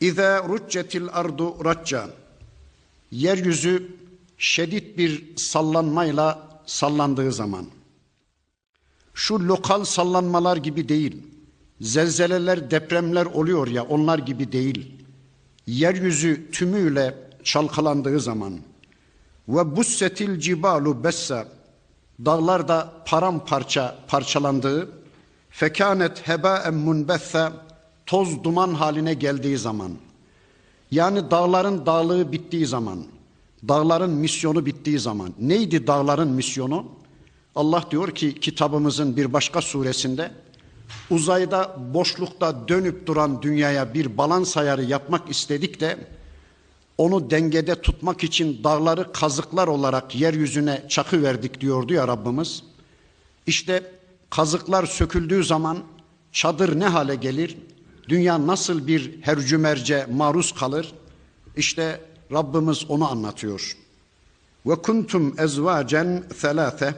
İza ruccetil ardu racca. Yeryüzü şiddet bir sallanmayla sallandığı zaman. Şu lokal sallanmalar gibi değil. Zelzeleler, depremler oluyor ya onlar gibi değil. Yeryüzü tümüyle çalkalandığı zaman ve bussetil cibalu bessa dağlar da paramparça parçalandığı fekanet hebaen munbetha toz duman haline geldiği zaman yani dağların dağlığı bittiği zaman dağların misyonu bittiği zaman neydi dağların misyonu? Allah diyor ki kitabımızın bir başka suresinde uzayda boşlukta dönüp duran dünyaya bir balans ayarı yapmak istedik de onu dengede tutmak için dağları kazıklar olarak yeryüzüne çakı verdik diyordu ya Rabbimiz. İşte kazıklar söküldüğü zaman çadır ne hale gelir? Dünya nasıl bir hercümerce maruz kalır? İşte Rabbimiz onu anlatıyor. Ve kuntum ezvacen thelâfe.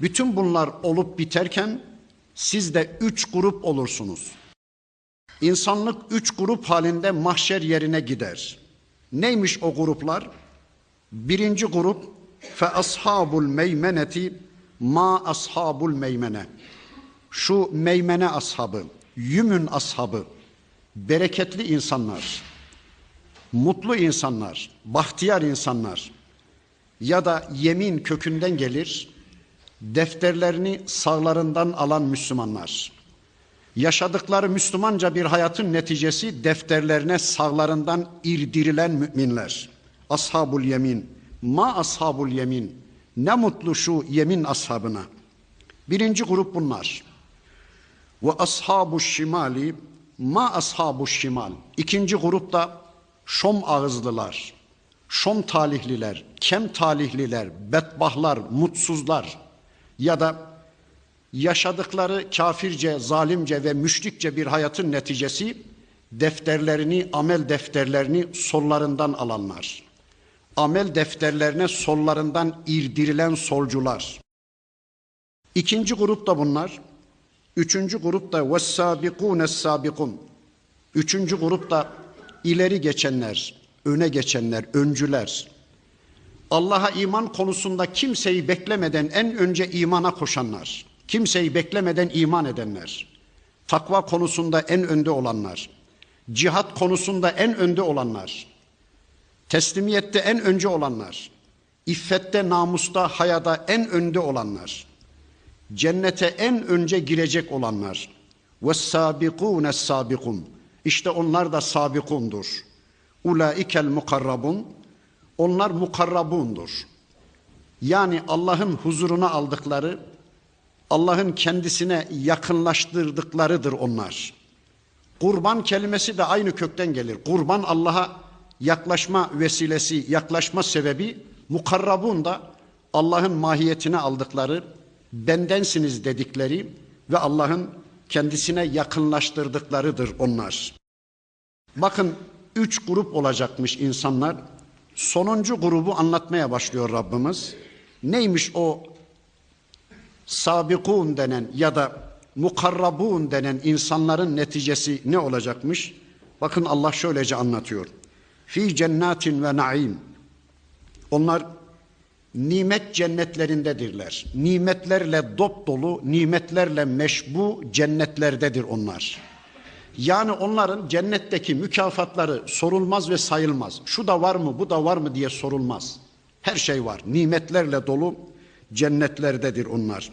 Bütün bunlar olup biterken siz de üç grup olursunuz. İnsanlık üç grup halinde mahşer yerine gider. Neymiş o gruplar? Birinci grup fe ashabul meymeneti ma ashabul meymene. Şu meymene ashabı, yümün ashabı, bereketli insanlar, mutlu insanlar, bahtiyar insanlar ya da yemin kökünden gelir, defterlerini sağlarından alan Müslümanlar. Yaşadıkları Müslümanca bir hayatın neticesi defterlerine sağlarından irdirilen müminler. Ashabul yemin. Ma ashabul yemin. Ne mutlu şu yemin ashabına. Birinci grup bunlar. Ve ashabu şimali ma ashabu şimal. İkinci grup da şom ağızlılar, şom talihliler, kem talihliler, bedbahlar, mutsuzlar ya da yaşadıkları kafirce, zalimce ve müşrikçe bir hayatın neticesi defterlerini, amel defterlerini sollarından alanlar. Amel defterlerine sollarından irdirilen solcular. İkinci grup da bunlar. Üçüncü grup da vessabikûne sabikun. Üçüncü grup da ileri geçenler, öne geçenler, öncüler. Allah'a iman konusunda kimseyi beklemeden en önce imana koşanlar. Kimseyi beklemeden iman edenler. Takva konusunda en önde olanlar. Cihat konusunda en önde olanlar. Teslimiyette en önce olanlar. İffette, namusta, hayada en önde olanlar. Cennete en önce girecek olanlar. Ve sabikûne sabikun. İşte onlar da sabikundur. Ulaikel mukarrabun. Onlar mukarrabundur. Yani Allah'ın huzuruna aldıkları, Allah'ın kendisine yakınlaştırdıklarıdır onlar. Kurban kelimesi de aynı kökten gelir. Kurban Allah'a yaklaşma vesilesi, yaklaşma sebebi mukarrabun da Allah'ın mahiyetine aldıkları, bendensiniz dedikleri ve Allah'ın kendisine yakınlaştırdıklarıdır onlar. Bakın üç grup olacakmış insanlar. Sonuncu grubu anlatmaya başlıyor Rabbimiz. Neymiş o sabikun denen ya da mukarrabun denen insanların neticesi ne olacakmış? Bakın Allah şöylece anlatıyor. Fi cennatin ve naim. Onlar nimet cennetlerindedirler. Nimetlerle dop dolu, nimetlerle meşbu cennetlerdedir onlar. Yani onların cennetteki mükafatları sorulmaz ve sayılmaz. Şu da var mı, bu da var mı diye sorulmaz. Her şey var. Nimetlerle dolu cennetlerdedir onlar.